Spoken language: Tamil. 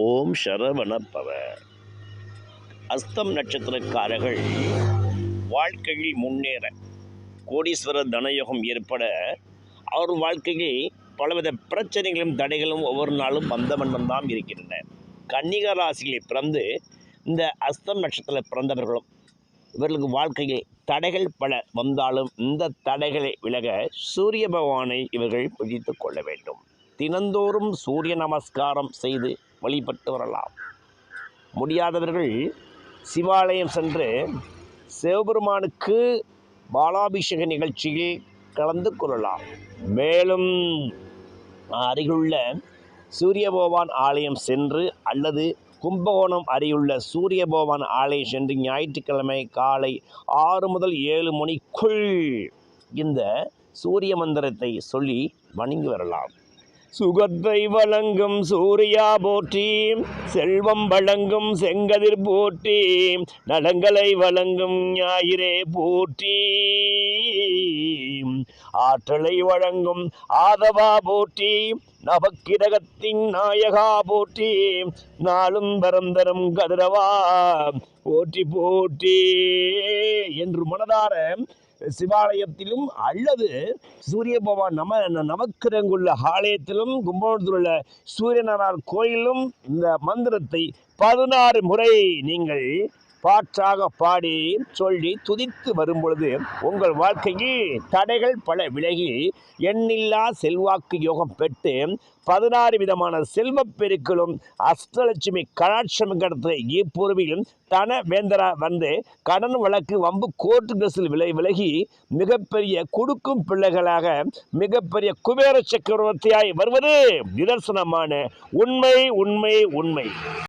ஓம் சரவணப்பவ. அஸ்தம் நட்சத்திரக்காரர்கள் வாழ்க்கையில் முன்னேற கோடீஸ்வர தனயோகம் ஏற்பட அவர் வாழ்க்கையில் பலவித பிரச்சனைகளும் தடைகளும் ஒவ்வொரு நாளும் வந்த வண்ணம் தான் இருக்கின்றன. கன்னிக ராசியில் பிறந்து இந்த அஸ்தம் நட்சத்திர பிறந்தவர்களும் இவர்களுக்கு வாழ்க்கையில் தடைகள் பல வந்தாலும் இந்த தடைகளை விலக சூரிய பகவானை இவர்கள் பிடித்து கொள்ள வேண்டும். தினந்தோறும் சூரிய நமஸ்காரம் செய்து வழிபட்டு வரலாம். முடியாதவர்கள் சிவாலயம் சென்று சிவபெருமானுக்கு பாலாபிஷேக நிகழ்ச்சியில் கலந்து கொள்ளலாம். மேலும் அருகிலுள்ள சூரியபோவான் ஆலயம் சென்று அல்லது கும்பகோணம் அருகிலுள்ள சூரிய பகவான் ஆலயம் சென்று ஞாயிற்றுக்கிழமை காலை ஆறு முதல் ஏழு மணிக்குள் இந்த சூரிய மந்திரத்தை சொல்லி வணங்கி வரலாம். சுகத்தை வழங்கும் சூர்யா போற்றி செல்வம் வழங்கும் செங்கதிர் போற்றி நலங்களை வழங்கும் ஞாயிறே போற்றி. ஆற்றலை வழங்கும் ஆதவா போற்றி நவக்கிரகத்தின் நாயகா போற்றி நாளும் பரந்தரும் கதிரவா போற்றி போற்றி என்று மனதார சிவாலயத்திலும் அல்லது சூரிய பகவான் நம நவக்கிரங்குள்ள ஆலயத்திலும் கும்பகோணத்தில் உள்ள சூரியனார் கோயிலும் இந்த மந்திரத்தை பதினாறு முறை நீங்கள் பாற்றாக பாடி சொல்லி துதித்து வரும்பொழுது உங்கள் வாழ்க்கையில் தடைகள் பல விலகி எண்ணில்லா செல்வாக்கு யோகம் பெற்று பதினாறு விதமான செல்வப் பெருக்களும் அஷ்டலட்சுமி கலாட்சம் கடத்த இப்பொருவிலும் தன வேந்தரா வந்து கடன் வழக்கு வம்பு கோர்ட்டு கேஸில் விலை விலகி மிகப்பெரிய கொடுக்கும் பிள்ளைகளாக மிகப்பெரிய குபேர சக்கரவர்த்தியாய் வருவது நிதர்சனமான உண்மை உண்மை உண்மை.